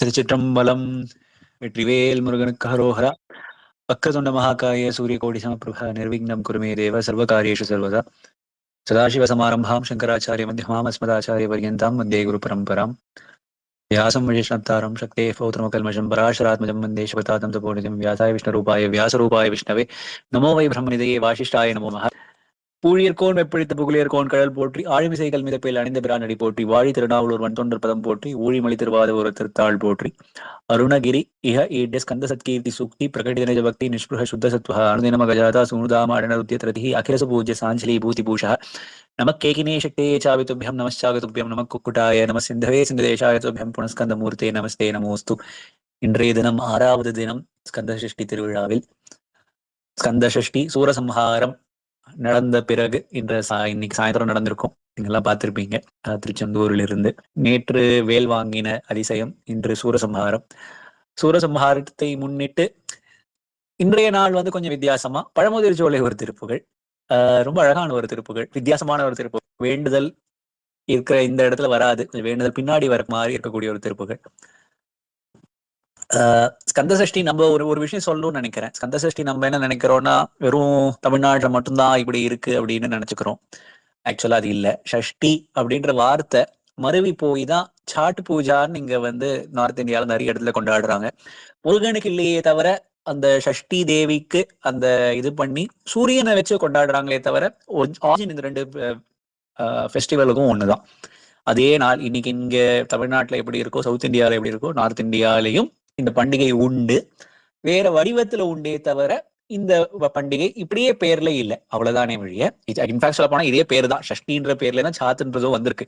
திருச்சிற்றம்பலம் வெற்றிவேல் முருகனுக்கு ஹரோஹரா பக்கதுண்ட மகாகாய சூரியகோடி சமப்பிரபா நிர்விக்னம் குருமே தேவ சர்வகாரியேஷு சர்வதா. சதாசிவ சமாரம்பாம் சங்கராச்சாரிய மத்தியமாம் அஸ்மதாச்சாரிய பர்யந்தாம் வந்தே குரு பரம்பராம். வியாசம் வஜிஷ்ணப்தாரம் சக்தே பௌத்திரமகல்மஷம் பராசராத்மஜம் வந்தே சிவதாதம் தபோனிஜம் வியாசாய விஷ்ணு விஷ்ணரூபாய வியாசரூபாய விஷ்ணவே. நமோ வை பிரம்மனிதையே வாசிஷ்டாய நமோ மகா. ஊழியர்கோன் வெப்பழித்த புகழியர்கோன் கடல் போற்றி ஆழிமிசைகள் மிதப்பையில் அணிந்த பிரானடி போற்றி வாழி திருநாவலூர் வன்தொண்டர் பதம் போற்றி ஊழிமொழி திருவாத ஒரு திருத்தாள் போற்றி. அருணகிரி இஹ ஈடே ஸ்கந்த சத்கீர்த்தி சுக்தி பிரகடித நிஜ பக்தி நிஷ்பிருஹ சுத்த சத்வஹ அனுதினம கஜாதா சூனுதாம அடனருத்திய திரதிஹி அகிரச பூஜ்ய சாஞ்சலி பூதி பூஷா. நம கேகினே சக்தியே சாவித்துபியம் நமஸ்சாகத்துபியம் நம குக்குட்டாய நம சிந்தவே சிந்ததேஷாய துபியம் புனஸ்கந்த மூர்த்தே நமஸ்தே நமோஸ்து. இன்றைய தினம் ஆறாவது தினம் ஸ்கந்த சஷ்டி திருவிழாவில். ஸ்கந்த சஷ்டி சூரசம்ஹாரம் நடந்த பிறகு இன்று சா இன்னைக்கு சாயந்தரம் நடந்திருக்கும். நீங்கெல்லாம் பார்த்திருப்பீங்க. திருச்செந்தூரிலிருந்து. திருச்செந்தூரில் இருந்து நேற்று வேல் வாங்கின அதிசயம் இன்று சூரசம்ஹாரம். சூரசம்ஹாரத்தை முன்னிட்டு இன்றைய நாள் வந்து கொஞ்சம் வித்தியாசமா பழமுதிர் சோலை ஒரு திருப்புகள் ஆஹ் ரொம்ப அழகான ஒரு திருப்புகள் வித்தியாசமான ஒரு திருப்பு. வேண்டுதல் இருக்கிற இந்த இடத்துல வராது. கொஞ்சம் வேண்டுதல் பின்னாடி வர மாதிரி இருக்கக்கூடிய ஒரு திருப்புகள். ஆஹ் சஷ்டி நம்ம ஒரு ஒரு விஷயம் சொல்லணும்னு நினைக்கிறேன். ஸ்கந்தசஷ்டி நம்ம என்ன நினைக்கிறோம்னா வெறும் தமிழ்நாட்டில் மட்டும்தான் இப்படி இருக்கு அப்படின்னு நினைச்சுக்கிறோம். ஆக்சுவலா அது இல்ல. ஷஷ்டி அப்படின்ற வார்த்தை மருவி போய் தான் சாட்டு பூஜான்னு இங்க வந்து நார்த் இந்தியாவில் நிறைய இடத்துல கொண்டாடுறாங்க. முருகனுக்கு இல்லையே தவிர அந்த ஷஷ்டி தேவிக்கு அந்த இது பண்ணி சூரியனை வச்சு கொண்டாடுறாங்களே தவிர ஆஜின் இந்த ரெண்டு ஃபெஸ்டிவலுக்கும் ஒண்ணுதான். அதே நாள் இன்னைக்கு இங்க தமிழ்நாட்டுல எப்படி இருக்கோ சவுத் இந்தியால எப்படி இருக்கோ நார்த் இந்தியாலையும் இந்த பண்டிகை உண்டு. வேற வடிவத்துல உண்டே தவிர இந்த பண்டிகை இப்படியே பேர்ல இல்ல. அவ்வளவுதானே வழிய. இன்ஃபேக்ட் சொல்ல போனா இதே பேர் தான் ஷஷ்டின்ற பேர்ல தான் சாத்துன்றதும் வந்திருக்கு.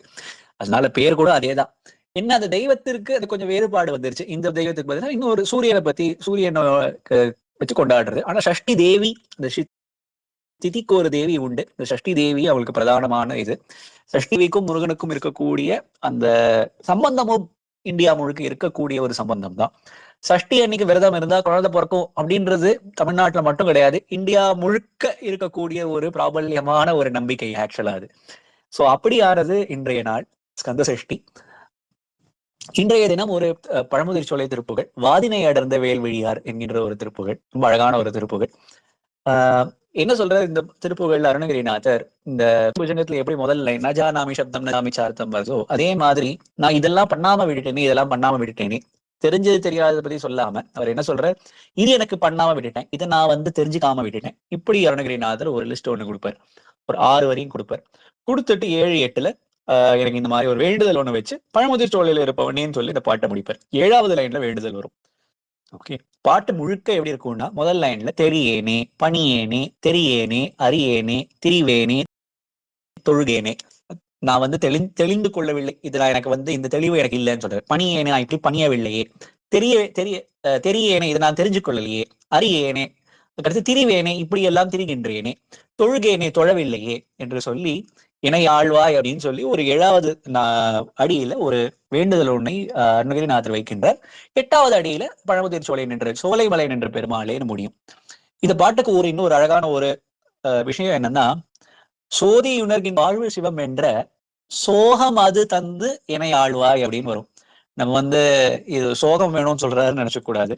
அதனால பேர் கூட அதேதான். என்ன அந்த தெய்வத்திற்கு அது கொஞ்சம் வேறுபாடு வந்துருச்சு. இந்த தெய்வத்துக்கு பதிலா இன்னொரு சூரியனை பத்தி சூரியனை வச்சு கொண்டாடுறது. ஆனா ஷஷ்டி தேவி இந்த திதிக்கு ஒரு தேவி உண்டு. இந்த ஷஷ்டி தேவி அவளுக்கு பிரதானமான இது. சஷ்டிவிக்கும் முருகனுக்கும் இருக்கக்கூடிய அந்த சம்பந்தமும் இந்தியா முழுக்க இருக்கக்கூடிய ஒரு சம்பந்தம் தான். சஷ்டி அன்னைக்கு விரதம் இருந்தா குழந்தை பிறக்கும் அப்படின்றது தமிழ்நாட்டுல மட்டும் கிடையாது. இந்தியா முழுக்க இருக்கக்கூடிய ஒரு பிராபல்யமான ஒரு நம்பிக்கை ஆக்சுவலா அது. சோ அப்படியானது இன்றைய நாள் ஸ்கந்த சஷ்டி. இன்றைய தினம் ஒரு பழமுதிர் சோலை திருப்புகள் வாதினை அடர்ந்த வேல்விழியார் என்கின்ற ஒரு திருப்புகள் ரொம்ப அழகான ஒரு திருப்புகள். ஆஹ் என்ன சொல்றாரு இந்த திருப்புகழ் அருணகிரிநாதர்? இந்த புஜங்கத்துல எப்படி முதல் லைன் நஜானாமி சப்தம் நாமி சார்த்தம் வருதோ அதே மாதிரி நான் இதெல்லாம் பண்ணாம விட்டுட்டேனே இதெல்லாம் பண்ணாம விட்டுட்டேனே தெரிஞ்சது தெரியாததை பத்தி சொல்லாம அவர் என்ன சொல்றார்? இது எனக்கு பண்ணாம விட்டுட்டேன். இதை நான் வந்து தெரிஞ்சுக்காம விட்டுட்டேன். இப்படி அருணகிரிநாதர் ஒரு லிஸ்ட் ஒண்ணு கொடுப்பார். ஒரு ஆறு வரையும் கொடுப்பார். கொடுத்துட்டு ஏழு எட்டுல எனக்கு இந்த மாதிரி ஒரு வேண்டுதல் ஒண்ணு வச்சு பழமுதிர் சோழையில இருப்பவனேன்னு சொல்லி இந்த பாட்டை முடிப்பார். ஏழாவது லைன்ல வேண்டுதல் வரும். ஓகே. பாட்டு முழுக்க எப்படி இருக்கும்னா முதல் லைன்ல தெரியேனே பணியேனே தெரியேனே அறியேனே திரிவேனே தொழுகேனே. நான் வந்து தெளி தெளிந்து கொள்ளவில்லை. இதுல எனக்கு வந்து இந்த தெளிவு எனக்கு இல்லைன்னு சொல்றேன். பணியேனே நான் இப்படி பணியவில்லையே. தெரிய தெரிய தெரியேனே இதை நான் தெரிஞ்சு கொள்ளலையே. அறியேனே கடைசி திரிவேனே இப்படி எல்லாம் திரிகின்றேனே. தொழுகேனே தொழவில்லையே என்று சொல்லி இணை ஆழ்வாய் அப்படின்னு சொல்லி ஒரு ஏழாவது அடியில ஒரு வேண்டுதல் உன்னை அருணகிரிநாதர் வைக்கின்றார். எட்டாவது அடியில பழமுதிர் சோலை நின்ற சோலைமலை நின்ற பெருமாளேன்னு முடியும். இந்த பாட்டுக்கு ஒரு இன்னொரு அழகான ஒரு விஷயம் என்னன்னா சோதி உணர்கின் வாழ்வு சிவம் என்ற சோகம் அது தந்து இணை ஆழ்வாய் அப்படின்னு வரும். நம்ம வந்து இது சோகம் வேணும்னு சொல்றாருன்னு நினைச்சக்கூடாது.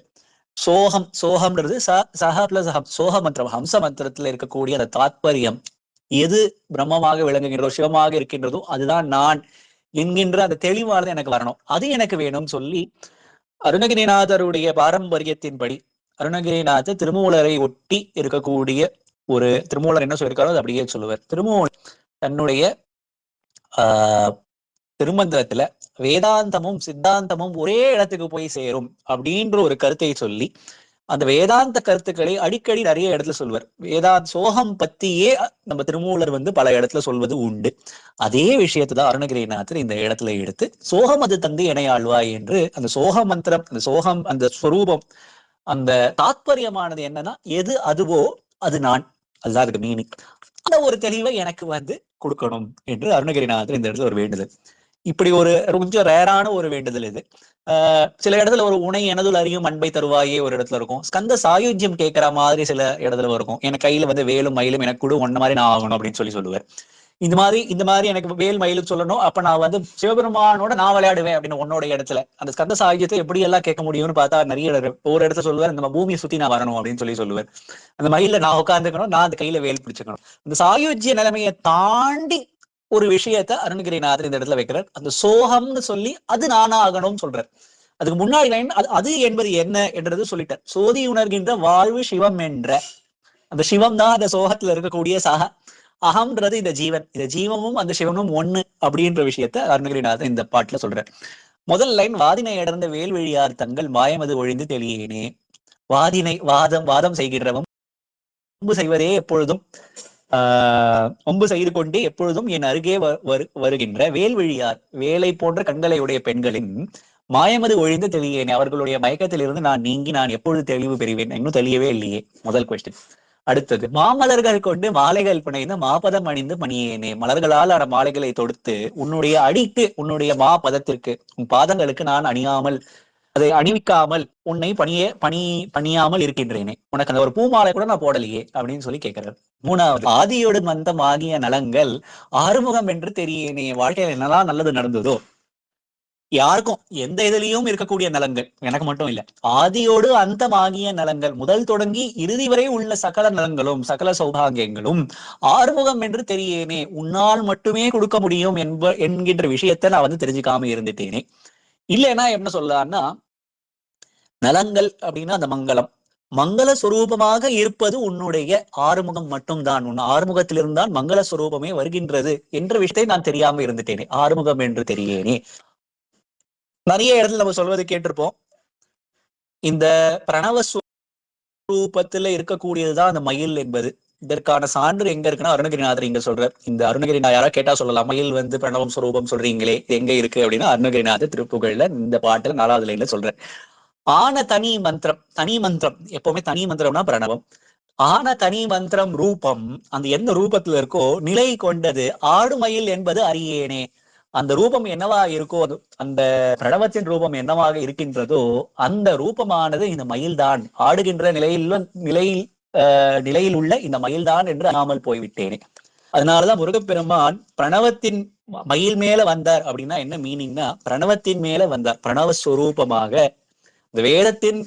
சோகம் சோகம்ன்றது ச சஹ பிளஸ் சோக மந்திரம் ஹம்ச மந்திரத்துல இருக்கக்கூடிய அந்த தாத்பரியம் எது பிரம்மமாக விளங்குகின்றதோ சிவமாக இருக்கின்றதோ அதுதான் நான் என்கின்ற அந்த தெளிவானது எனக்கு வரணும். அது எனக்கு வேணும்னு சொல்லி அருணகிரிநாதருடைய பாரம்பரியத்தின்படி அருணகிரிநாதர் திருமூலரை ஒட்டி இருக்கக்கூடிய ஒரு திருமூலர் என்ன சொல்லியிருக்காரோ அது அப்படியே சொல்லுவார். திருமூலர் தன்னுடைய ஆஹ் திருமந்திரத்துல வேதாந்தமும் சித்தாந்தமும் ஒரே இடத்துக்கு போய் சேரும் அப்படின்ற ஒரு கருத்தை சொல்லி அந்த வேதாந்த கருத்துக்களை அடிக்கடி நிறைய இடத்துல சொல்வார். வேதாந்த சோகம் பத்தியே நம்ம திருமூலர் வந்து பல இடத்துல சொல்வது உண்டு. அதே விஷயத்தை தான் அருணகிரிநாதர் இந்த இடத்துல எடுத்து சோகம் அது தந்து இணையாழ்வாய் என்று அந்த சோக மந்திரம் அந்த சோகம் அந்த ஸ்வரூபம் அந்த தாத்பரியமானது என்னன்னா எது அதுவோ அது நான். அதுதான் அதுக்கு மீனிங் அந்த ஒரு தெளிவை எனக்கு வந்து கொடுக்கணும் என்று அருணகிரிநாதர் இந்த இடத்துல ஒரு வேண்டுதல். இப்படி ஒரு கொஞ்சம் ரேரான ஒரு வேண்டுதல் இது. சில இடத்துல ஒரு உனை எனதுல அறியும் அன்பை தருவாயே ஒரு இடத்துல இருக்கும். ஸ்கந்த சாயுஜ்யம் கேட்கிற மாதிரி சில இடத்துல இருக்கும். எனக்கு கையில வந்து வேலும் மயிலும் எனக்கு கொடு ஒன்ன மாதிரி நான் ஆகணும் அப்படின்னு சொல்லி சொல்லுவேன். இந்த மாதிரி இந்த மாதிரி எனக்கு வேல் மயிலும் சொல்லணும். அப்ப நான் வந்து சிவபெருமானோட நான் விளையாடுவேன் அப்படின்னு உன்னோட இடத்துல. அந்த ஸ்கந்த சாகியத்தை எப்படி எல்லாம் கேட்க முடியும்னு பார்த்தா நிறைய ஒரு இடத்துல சொல்லுவார் இந்த பூமியை சுத்தி நான் வரணும் அப்படின்னு சொல்லி சொல்லுவார். அந்த மயில நான் உட்காந்துக்கணும் நான் அந்த கையில வேல் பிடிச்சுக்கணும். இந்த சாயுஜ்ய நிலைமையை தாண்டி ஒரு விஷயத்த அருணகிரிநாதர் இந்த இடத்துல வைக்கிறார். அந்த சோகம்னு சொல்லி அது நானா ஆகணும்னு சொல்றார். அதுக்கு முன்னாடி லைன் அது அது என்பது என்ன என்றது சொல்லிட்டார். சோதி உணர்கின்ற வாழ்வு சிவம் என்ற. அந்த சிவம் தான் அந்த சோகத்துல இருக்கக்கூடிய சக. அகம்ன்றது இந்த ஜீவன். இந்த ஜீவமும் அந்த சிவனும் ஒண்ணு அப்படின்ற விஷயத்த அருணகிரிநாதன் இந்த பாட்டுல சொல்றார். முதல் லைன் வாதினை அடர்ந்த வேல்வெளியார் தங்கள் மாயமது ஒழிந்து தெளியேனே. வாதினை வாதம் வாதம் செய்கின்றவன் செய்வதே எப்பொழுதும் ஒம்பு செய்து கொண்டே எப்பொழுதும் என் அருகே வ- வரு- வருகின்ற வேல்வழியார் வேலை போன்ற கண்களை உடைய பெண்களின் மாயமது ஒழிந்து தெளியேன். அவர்களுடைய மயக்கத்திலிருந்து நான் நீங்கி நான் எப்பொழுது தெளிவு பெறுவேன்? இன்னும் தெளியவே இல்லையே. முதல் கொஸ்டின் அடுத்தது மாமலர்கள் கொண்டு மாலைகள் பிணைந்து மாபதம் அணிந்து பணியேனே. மலர்களால் ஆன மாலைகளை தொடுத்து உன்னுடைய அடிக்கு உன்னுடைய மாபதத்திற்கு உன் பாதங்களுக்கு நான் அணியாமல் அதை அணிவிக்காமல் உன்னை பணியே பணி பணியாமல் இருக்கின்றேனே. உனக்கு அந்த ஒரு பூமாலை கூட நான் போடலையே அப்படின்னு சொல்லி கேட்கிறார். மூணாவது ஆதியோடு மந்தம் ஆகிய நலங்கள் ஆறுமுகம் என்று தெரியனே வாழ்க்கையில என்னதான் நல்லது நடந்ததோ? யாருக்கும் எந்த இதுலயும் இருக்கக்கூடிய நலங்கள் எனக்கு மட்டும் இல்ல. ஆதியோடு அந்தமாகிய நலங்கள் முதல் தொடங்கி இறுதி வரை உள்ள சகல நலங்களும் சகல சௌபாகியங்களும் ஆறுமுகம் என்று தெரியேனே உன்னால் மட்டுமே கொடுக்க முடியும் என்ப என்கின்ற விஷயத்தை நான் வந்து தெரிஞ்சுக்காம இருந்துட்டேனே. இல்லைன்னா என்ன சொல்லலாம்னா நலங்கள் அப்படின்னா அந்த மங்களம். மங்கள சுரூபமாக இருப்பது உன்னுடைய ஆறுமுகம் மட்டும்தான். உன் ஆறுமுகத்திலிருந்தான் மங்கள சுரூபமே வருகின்றது என்ற விஷயத்தை நான் தெரியாம இருந்துட்டேனே. ஆறுமுகம் என்று தெரியேனே நிறைய இடத்துல நம்ம சொல்வது கேட்டிருப்போம். இந்த பிரணவ சுரூபத்துல இருக்கக்கூடியதுதான் அந்த மயில் என்பது. இதற்கான சான்று எங்க இருக்குன்னா அருணகிரிநாதர் இங்க சொல்றார். இந்த அருணகிரி யாரா கேட்டா சொல்லலாம். மயில் வந்து பிரணவம் சுரூபம் சொல்றீங்களே எங்க இருக்கு அப்படின்னா அருணகிரிநாதர் திருப்புகழ்ல இந்த பாட்டுல நாலாவது லைன்ல சொல்றேன் ஆன தனி மந்திரம் தனி மந்திரம் எப்பவுமே தனி மந்திரம்னா பிரணவம். ஆன தனி மந்திரம் ரூபம் அந்த எந்த ரூபத்துல இருக்கோ நிலை கொண்டது ஆடுமயில் என்பது அறியேனே அந்த ரூபம் என்னவா இருக்கோ அது அந்த பிரணவத்தின் ரூபம் என்னவாக இருக்கின்றதோ அந்த ரூபமானது இந்த மயில்தான். ஆடுகின்ற நிலையில் நிலையில் நிலையில் உள்ள இந்த மயில்தான் என்று அறியாமல் போய்விட்டேனே. அதனாலதான் முருகப்பெருமான் பிரணவத்தின் மயில் மேல வந்தார் அப்படின்னா என்ன மீனிங்னா பிரணவத்தின் மேல வந்தார். பிரணவ ஸ்வரூபமாக இந்த வேதத்தின்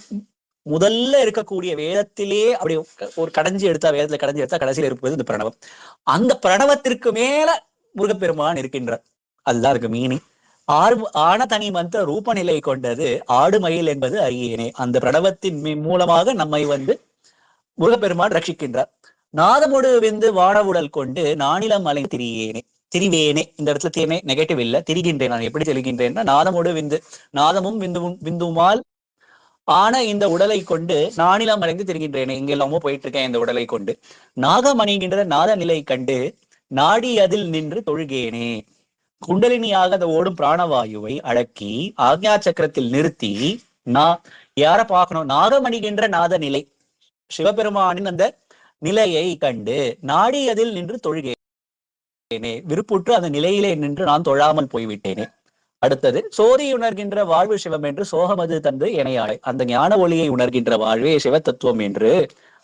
முதல்ல இருக்கக்கூடிய வேதத்திலே அப்படி ஒரு கடைஞ்சி எடுத்தா வேதத்துல கடைஞ்சி எடுத்தா கடைசியில இருப்பது இந்த பிரணவம். அந்த பிரணவத்திற்கு மேல முருகப்பெருமான் இருக்கின்றார். அதுதான் இருக்கு மீனிங் ஆறு ஆன தனி மந்திர ரூப நிலை கொண்டது ஆடு மயில் என்பது அரியனே அந்த பிரணவத்தின் மூலமாக நம்மை வந்து முருகப்பெருமான் ரட்சிக்கின்றார். நாதமுடு விந்து வானவுடல் கொண்டு நானிலம் அலை திரியேனே திரிவேனே. இந்த இடத்துல தேனே நெகட்டிவ் இல்ல. திரிகின்றேன் நான். எப்படி தெளிகின்றேன்னா நாதமுடு விந்து நாதமும் விந்துவும் விந்துமால் ஆன இந்த உடலை கொண்டு நானிலம் அடைந்து திரிகின்றேனே. எங்கெல்லாமோ போயிட்டு இருக்கேன் இந்த உடலை கொண்டு. நாகம் அணிகின்ற நாத நிலை கண்டு நாடி அதில் நின்று தொழுகேனே. குண்டலினியாக அந்த ஓடும் பிராணவாயுவை அடக்கி ஆக்ஞா சக்கரத்தில் நிறுத்தி நான் யார பார்க்கணும்? நாகம் அணிகின்ற நாத நிலை. சிவபெருமானின் அந்த நிலையை கண்டு நாடி அதில் நின்று தொழுகேனே விருப்புற்று அந்த நிலையிலே நின்று நான் தொழாமல் போய்விட்டேனே அடுத்தது சோதி உணர்கின்ற வாழ்வு சிவம் என்று சோகமது தந்து இணையாளை அந்த ஞான ஒளியை உணர்கின்ற வாழ்வே சிவத்தத்துவம் என்று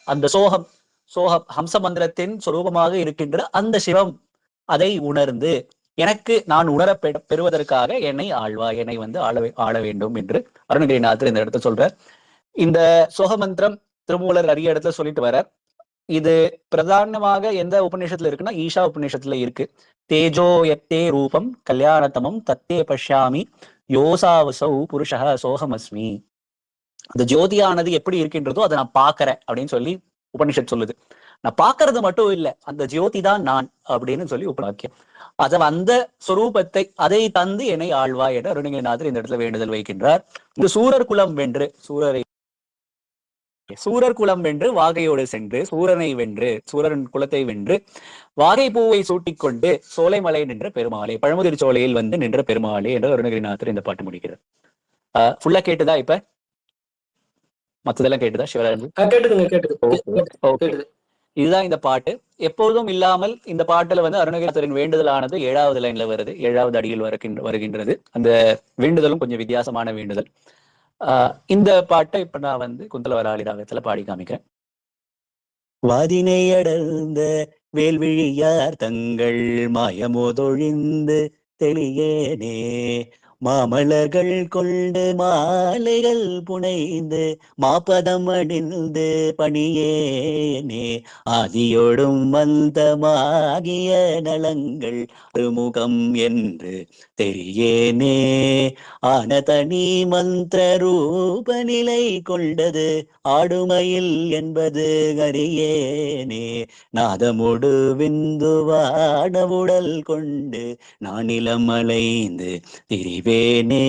அந்த சோகம் சோகம் ஹம்ச மந்திரத்தின் சுரூபமாக இருக்கின்ற அந்த சிவம் அதை உணர்ந்து எனக்கு நான் உணர பெறுவதற்காக என்னை ஆழ்வா என்னை வந்து ஆள ஆள வேண்டும் என்று அருணகிரிநாதர் இந்த இடத்துல சொல்ற இந்த சோக மந்திரம் திருமூலர் நிறைய இடத்துல சொல்லிட்டு வர இது பிரதானமாக எந்த உபநிஷத்துல இருக்குன்னா ஈஷா உபநிஷத்துல இருக்கு. தேஜோ எத்தே ரூபம் கல்யாணத்தமம் தத்தே பஷ்யாமி யோசாவசௌ புருஷः சோகமஸ்மி. அந்த ஜோதியானது எப்படி இருக்கின்றதோ அதை நான் பாக்குறேன் அப்படின்னு சொல்லி உபனிஷத் சொல்லுது. நான் பாக்குறது மட்டும் இல்ல அந்த ஜோதி தான் நான் அப்படின்னு சொல்லி உபவாக்கியம் அத அந்த சொரூபத்தை அதை தந்து என்னை ஆழ்வா என அருணகிரிநாதர் இந்த இடத்துல வேண்டுதல் வைக்கின்றார். இந்த சூரர் குலம் வென்று சூரரை சூரர் குலம் வென்று வாகையோடு சென்று சூரனை வென்று சூரன் குலத்தை வென்று வாகை பூவை சூட்டிக்கொண்டு சோலைமலை நின்ற பெருமாளே பழமுதிர் சோலையில் வந்து நின்ற பெருமாளே என்று அருணகிரிநாதர் இந்த பாட்டு முடிக்கிறார். ஃபுல்லா கேட்டுதா இப்ப? மத்ததெல்லாம் கேட்டுதா சிவராஜ்? இதுதான் இந்த பாட்டு. எப்பொழுதும் இல்லாமல் இந்த பாட்டுல வந்து அருணகிரிநாதரின் வேண்டுதலானது ஏழாவது லைன்ல வருது ஏழாவது அடியில் வருகின்ற வருகின்றது. அந்த வேண்டுதலும் கொஞ்சம் வித்தியாசமான வேண்டுதல். இந்த பாட்டை இப்ப நான் வந்து குந்தலவராளி ராகத்துல பாடி காமிக்கிறேன். வாதினை அடர்ந்த வேல்விழியார் தங்கள் மாயமோதொழிந்து தெளியேனே மாமலர்கள் கொண்டு மாலைகள் புனைந்து மாப்பதம் அணிந்து பணியேனே. ஆதியோடும் மந்தமாகிய நலங்கள் அருமுகம் என்று தெரியேனே. ஆன தனி மந்திர ரூப நிலை கொண்டது ஆடுமையில் என்பது அறியேனே. நாதமுடு விந்துவான உடல் கொண்டு நானிலம் அலைந்து வேணே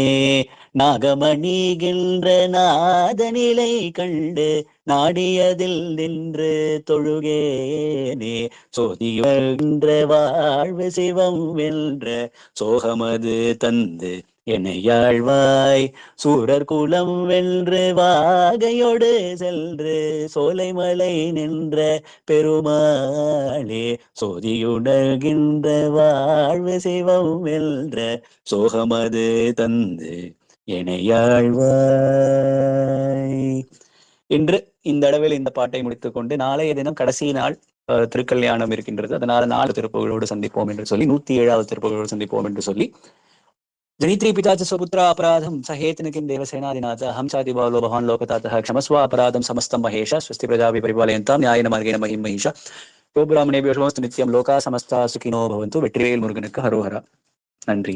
நாகமணிகின்ற நாதநிலை கண்டு நாடியதில் நின்று தொழுகேனே. சோதிவென்ற வாழ்வு சிவம் வென்ற சோகமது தந்து என்னையாழ்வாய். சூரர் குலம் வென்று வாகையோடு சென்று சோலைமலை நின்ற பெருமாளே சோதியுணர்கின்ற வாழ்வு சிவம் வென்ற சோகமது தந்து இணையாழ்வாய் இன்று இந்த அளவில் இந்த பாட்டை முடித்துக்கொண்டு நாளைய தினம் கடைசி நாள் திருக்கல்யாணம் இருக்கின்றது. அதனால நாலு திருப்புகளோடு சந்திப்போம் என்று சொல்லி நூத்தி ஏழாவது திருப்புகளோடு சந்திப்போம் என்று சொல்லி జనిత్రీ పితాచ స్వపుత్ర అపరాధం సహేతిన కిం దేవసేనాధినాథ హంసాది భావలో భవాన్ లోకతాత క్షమస్వ అపరాధం సమస్తం మహేష స్వస్తి ప్రజాభి పరిపాలయంతా న్యాయన మార్గేణ మహిం మహిష గోబ్రాహ్మణేభ్యో సమస్త నిత్యం లోకా సమస్త సుఖినో భవంతు వెట్రివేల్ మురుగనక్క హరోహర నండి